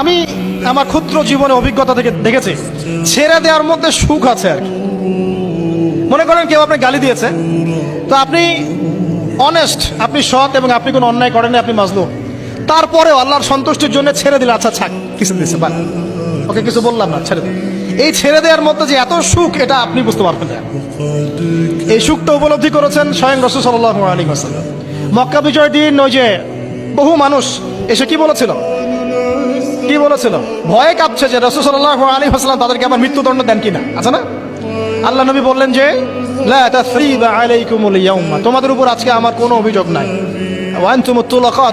আমি আমার ক্ষুদ্র জীবনে অভিজ্ঞতা থেকে দেখেছি, ছেড়ে দেওয়ার মধ্যে সুখ আছে আর মনে করেন কেউ আপনাকে গালি দিয়েছে, তো আপনি অনেস্ট আপনি সৎ এবং আপনি কোনো অন্যায় করেন আপনি মাজলুম। তারপরেও আল্লাহর সন্তুষ্টির জন্য ছেড়ে দিলে আচ্ছা ছাক কিছু দিচ্ছে বা ওকে, কিছু বললাম না, ছেড়ে এই ছেড়ে দেওয়ার মধ্যে যে এত সুখ, এটা আপনি বুঝতে পারবেন না। এই সুখটা উপলব্ধি করেছেন স্বয়ং রসুল সাল্লাহ আলী হাসাল্লাম মক্কা বিজয় দিন ওই যে বহু মানুষ এসে কি বলেছিল? কি বলেছিল? ভয়ে কাঁপছে যে রসুল সাল্লাহ আলী হাসলাম তাদেরকে আবার মৃত্যুদণ্ড দেন কিনা? আছে না? আল্লাহ নবী বললেন যে তোমাদের উপর আজকে আমার কোনো অভিযোগ নাই।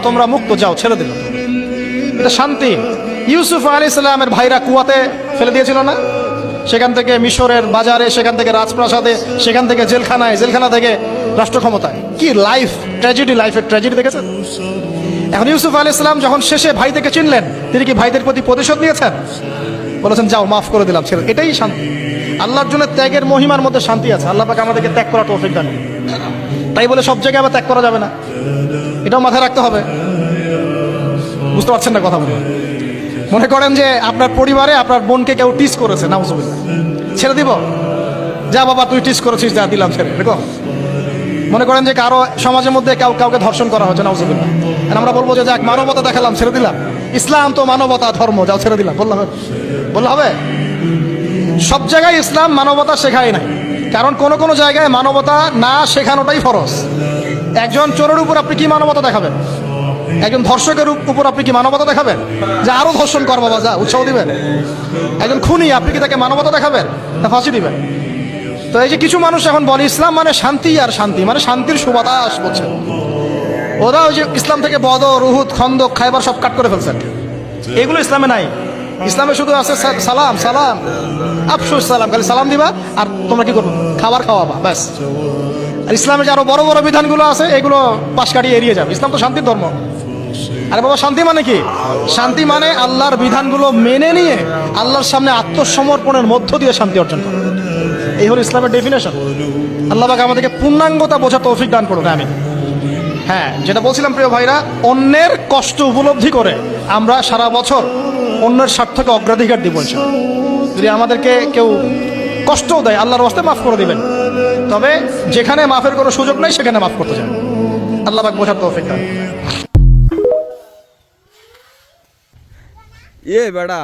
তোমরা মুক্ত যাও, ছেড়ে দিল। এটা শান্তি। ইউসুফ আলী ইসলামের ভাইরা কুয়াতে ফেলে দিয়েছিল না? সেখান থেকে মিশরের বাজারে, সেখান থেকে রাজপ্রাসাদে, সেখান থেকে জেলখানায়, জেলখানা থেকে রাষ্ট্র ক্ষমতায় কি লাইফ ট্র্যাজেডি লাইফের ট্র্যাজেডি দেখেছেন? এখন ইউসুফ আলী ইসলাম যখন শেষে ভাই থেকে চিনলেন, তিনি কি ভাইদের প্রতি প্রতিশোধ নিয়েছেন? বলেছেন, যাও, মাফ করে দিলাম, ছেড়ে এটাই শান্তি। আল্লাহর জন্য ত্যাগের মহিমার মধ্যে শান্তি আছে। আল্লাহ পাকে আমাদেরকে ত্যাগ করা তৌফিক দান করুন। তাই বলে সব জায়গায় আবার ত্যাগ করা যাবে না। এটাও মাথায় রাখতে হবে। বুঝতে পারছেন না কথা বলে মনে করেন যে আপনার পরিবারে আপনার বোনকে কেউ টিস করেছে, নাউজুবিল্লাহ। ছেড়ে দিব? যা বাবা, তুই টিস করেছিস, যা দিলাম, ছেড়ে। দেখো, মনে করেন যে কারও সমাজের মধ্যে কাউ, কাউকে ধর্ষণ করা হচ্ছে নাউজুবিল্লাহ। আর আমরা বলব যে যাক, মানবতা দেখালাম, ছেড়ে দিলাম। ইসলাম তো মানবতা, ধর্ম, যাও ছেড়ে দিলাম। বললাম বললে হবে? সব জায়গায় ইসলাম মানবতা শেখায় নাই। কারণ কোন কোন জায়গায় মানবতা না শেখানোটাই ফরজ। একজন চোরের উপর আপনি কি মানবতা দেখাবেন? একজন ধর্ষকের উপ- উপর আপনি কি মানবতা দেখাবেন? যে আরও ধর্ষণ কর বাবা, যা, উৎসাহ দিবেন। একজন খুনি, আপনি কি তাকে মানবতা দেখাবেন? না, ফাঁসি দিবেন। তো এই যে কিছু মানুষ এখন বলে, ইসলাম মানে শান্তি আর শান্তি মানে শান্তির সুবাতাস বলছে। ওরা ওই যে ইসলাম থেকে বদ রুহুদ খন্দক, খাইবার সব কাট করে ফেলছেন। এগুলো ইসলামে নাই। ইসলামে শুধু আছে সালাম সালাম। আফসোস, সালাম। খালি সালাম দিবা আর তোমরা কি করব? খাবার খাওয়াবা, ব্যাস। আর ইসলামে যে আরও বড় বড় বিধানগুলো আছে, এগুলো পাশ কাটিয়ে এড়িয়ে যাবে। ইসলাম তো শান্তির ধর্ম। আরে বাবা, শান্তি মানে কি? শান্তি মানে আল্লাহর বিধানগুলো মেনে নিয়ে আল্লাহর সামনে আত্মসমর্পণের মধ্য দিয়ে শান্তি অর্জন করা। এই হলো ইসলামের ডেফিনেশন আল্লাহ পাক আমাদেরকে পূর্ণাঙ্গতা বোঝা তৌফিক দান করুন আমি হ্যাঁ যেটা বলছিলাম প্রিয় ভাইরা, অন্যের কষ্ট উপলব্ধি করে আমরা সারা বছর অন্যের স্বার্থকে অগ্রাধিকার দিব যদি আমাদেরকে কেউ কষ্টও দেয়, আল্লাহর ওয়াস্তে মাফ করে দিবেন। তবে যেখানে মাফের কোনো সুযোগ নেই, সেখানে মাফ করতে যান আল্লাহ পাক বোঝার তৌফিক দান এ বেড়া